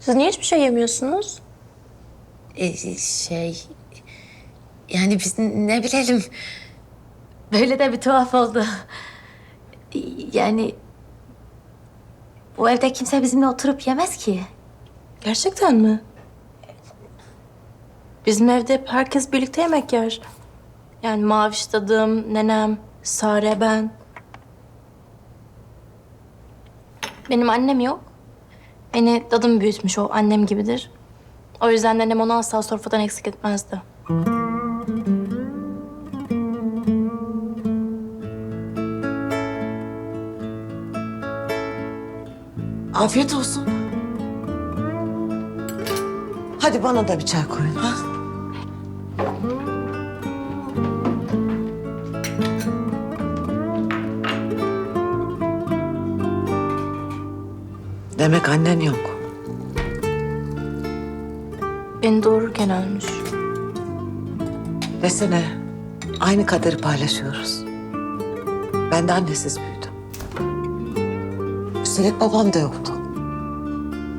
Siz niye hiçbir şey yemiyorsunuz? E, şey... Yani biz ne bilelim... Böyle de bir tuhaf oldu. Yani... Bu evde kimse bizimle oturup yemez ki. Gerçekten mi? Bizim evde hep herkes birlikte yemek yer. Yani Maviş dadım, nenem, Sare ben. Benim annem yok. Beni dadım büyütmüş o annem gibidir. O yüzden nenem onu asla sofradan eksik etmezdi. Afiyet olsun. Hadi bana da bir çay koyun. Ha? Demek annen yok. Beni doğururken ölmüş. Desene aynı kaderi paylaşıyoruz. Ben de annesiz büyüdüm. Üstelik babam da yoktu.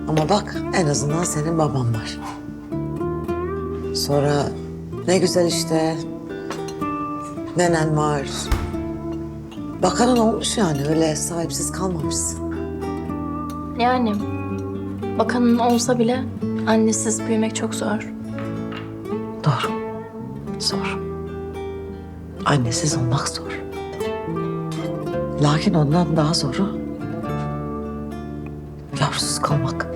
Ama bak en azından senin baban var. Sonra ne güzel işte. Nenen var. Bakanın olmuş yani öyle sahipsiz kalmamışsın. Yani bakanın olsa bile annesiz büyümek çok zor. Doğru. Zor. Annesiz olmak zor. Lakin ondan daha zoru yavrusuz kalmak.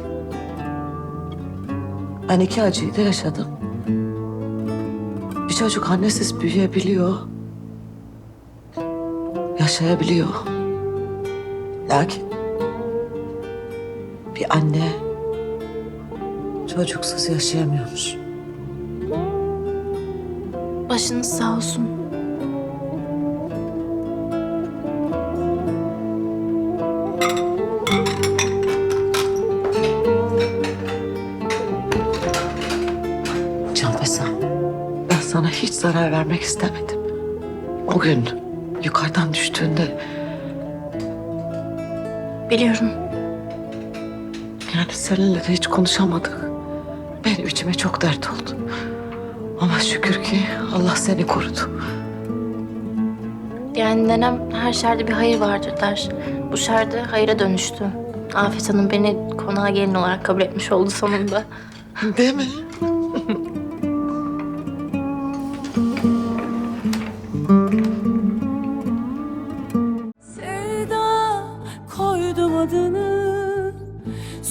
Ben iki acıyı da yaşadım. Bir çocuk annesiz büyüyebiliyor. Yaşayabiliyor. Lakin bir anne çocuksuz yaşayamıyormuş. Başınız sağ olsun. Canfesa, ben sana hiç zarar vermek istemedim. O gün yukarıdan düştüğünde Biliyorum. Yani seninle de hiç konuşamadık. Benim içime çok dert oldu. Ama şükür ki Allah seni korudu. Yani nenem her şerde bir hayır vardır der. Bu şerde hayıra dönüştü. Afet Hanım beni konağa gelin olarak kabul etmiş oldu sonunda. Değil mi? Sevda koydum adını